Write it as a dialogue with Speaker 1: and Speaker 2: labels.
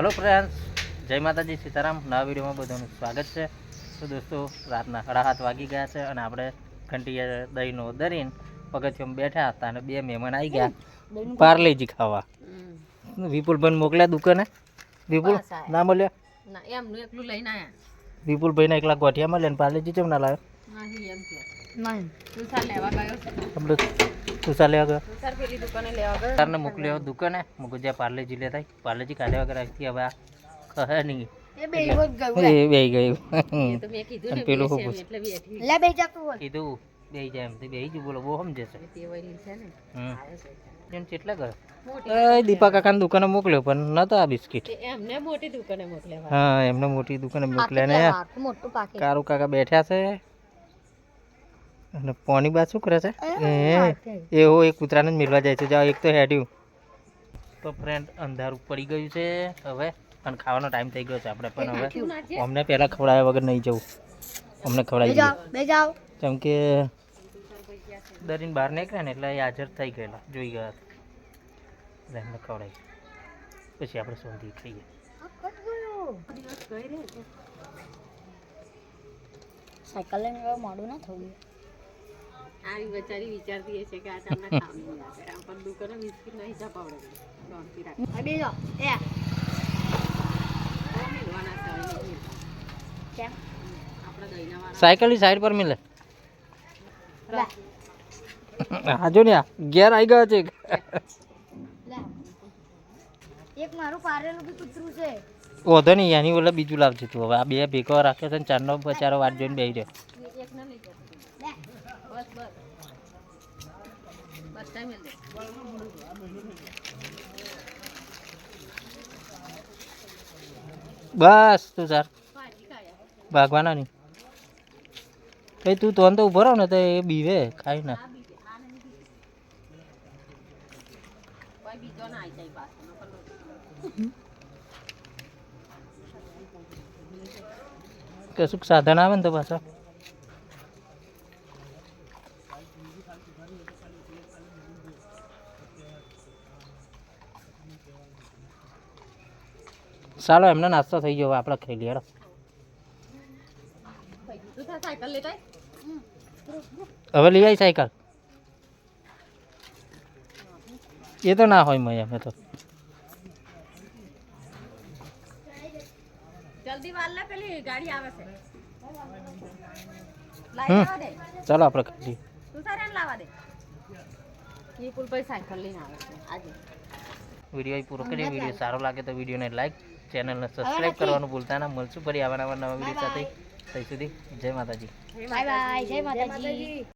Speaker 1: Hello friends જય માતાજી સીતારામ. નવા વિડીયોમાં બધાનું સ્વાગત છે. તો દોસ્તો રાતના સાડા સાત વાગી ગયા છે અને આપણે ઘંટીએ દહીંનો દરીને પગથિયામાં બેઠા હતા અને બે મહેમાન આવી ગયા. પાર્લેજી ખાવા. વિપુલભાઈ મોકલ્યા દુકાને? વિપુલ ના મળ્યા?
Speaker 2: ના એમનું એકલું લઈને
Speaker 1: વિપુલભાઈને એકલા ગોઠિયા મળ્યા ને પાર્લેજી કેમ ના લાવ્યો?
Speaker 2: નહીં એમ કે. તુષાર લેવા ગયો
Speaker 1: આપણે લેવા ગયો
Speaker 2: તુષાર પેલી દુકાને લેવા ગયો
Speaker 1: તારને મોકલ્યો દુકાને. મૂકું જ્યાં પાર્લેજી લેતા. પાર્લેજી કાઢ્યા વગર આવી હવે આ કહે નહીં.
Speaker 2: એ બે ગયું
Speaker 1: એ બે ગયું.
Speaker 2: એ તો મેં કીધું
Speaker 1: અને
Speaker 2: ને
Speaker 1: પેલું કીધું બે જાય એમ. બે જ બોલો બહુ સમજે છે. કેટલા ગયો એ દીપા કાકાની દુકાને મોકલ્યો પણ નતા આ બિસ્કિટ.
Speaker 2: એમને મોટી દુકાને મોકલ્યા
Speaker 1: હા એમને મોટી દુકાને મોકલ્યા ને.
Speaker 3: કારું
Speaker 1: કારુ કાકા બેઠા છે. અને પોની બા શું કરે છે? એ એવો એક કૂતરાને જ મેળવા જાય છે. જાઓ એક તો હેડ્યું તો ફ્રેન્ડ અંધારું પડી ગયું છે હવે અને ખાવાનો ટાઈમ થઈ ગયો છે આપણે પણ હવે. અમને પહેલાં ખવડાવ્યા વગર નહીં જવું. અમને ખવડાવી
Speaker 3: જાઓ જેમ
Speaker 1: કેમ કે દરીને બહાર નીકળ્યા ને એટલે એ હાજર થઈ ગયેલા જોઈ ગયા એટલે એમને ખવડાવી પછી આપણે સોંધી ખાઈએ.
Speaker 3: સાયકલ લઈને મોડું ના થવું
Speaker 2: આવી બચારી વિચારતી હશે કે આ તમને ખાવાનું લાગે આમ પણ દુકાનો બિસ્કિટ નહીં ચપાવડે શાંતિ રાખ.
Speaker 3: હવે જો. એ
Speaker 2: સાયકલ છે નહીં.
Speaker 3: કેમ?
Speaker 1: સાઈડ પર મિલે. હાજો ને આ. ઘેર આવી ગયો છે.
Speaker 3: લે. એક મારું પારેલું બી કૂતરું છે.
Speaker 1: ઓધો નહીં એની ઓલે બીજું લાવજે તું. હવે આ બે ભેગો રાખ્યો છે ને ચારનો બચારો વાટ જોઈને બેસી રહ્યો
Speaker 2: બસ બસ. બધા દે
Speaker 1: બસ તું સર
Speaker 2: ભાજી
Speaker 1: ભાગવાના નહીં કઈ તું તો તો ઊભો રહો ને તો એ બીવે ખાઈ ના. કશુંક સાધન આવે ને તો પાછા. ચાલો એમને નાસ્તો થઈ ગયો આપણે ખાઈ લઈએ. હવે લઈ આવી સાયકલ. એ તો ના હોય મય અમે તો.
Speaker 2: જલ્દી પેલી ગાડી આવે છે.
Speaker 1: ચાલો આપણે ખાઈ
Speaker 2: તું તારે દે.
Speaker 1: વીડિયો પૂરો કરીએ વીડિયો સારો લાગે તો વિડીયોને લાઈક ચેનલને સબસ્ક્રાઈબ કરવાનું ભૂલતા ના. મળશું ફરી આવા નવા નવા વીડિયો સાથે. ત્યાં સુધી જય માતાજી.
Speaker 3: બાય બાય જય માતાજી.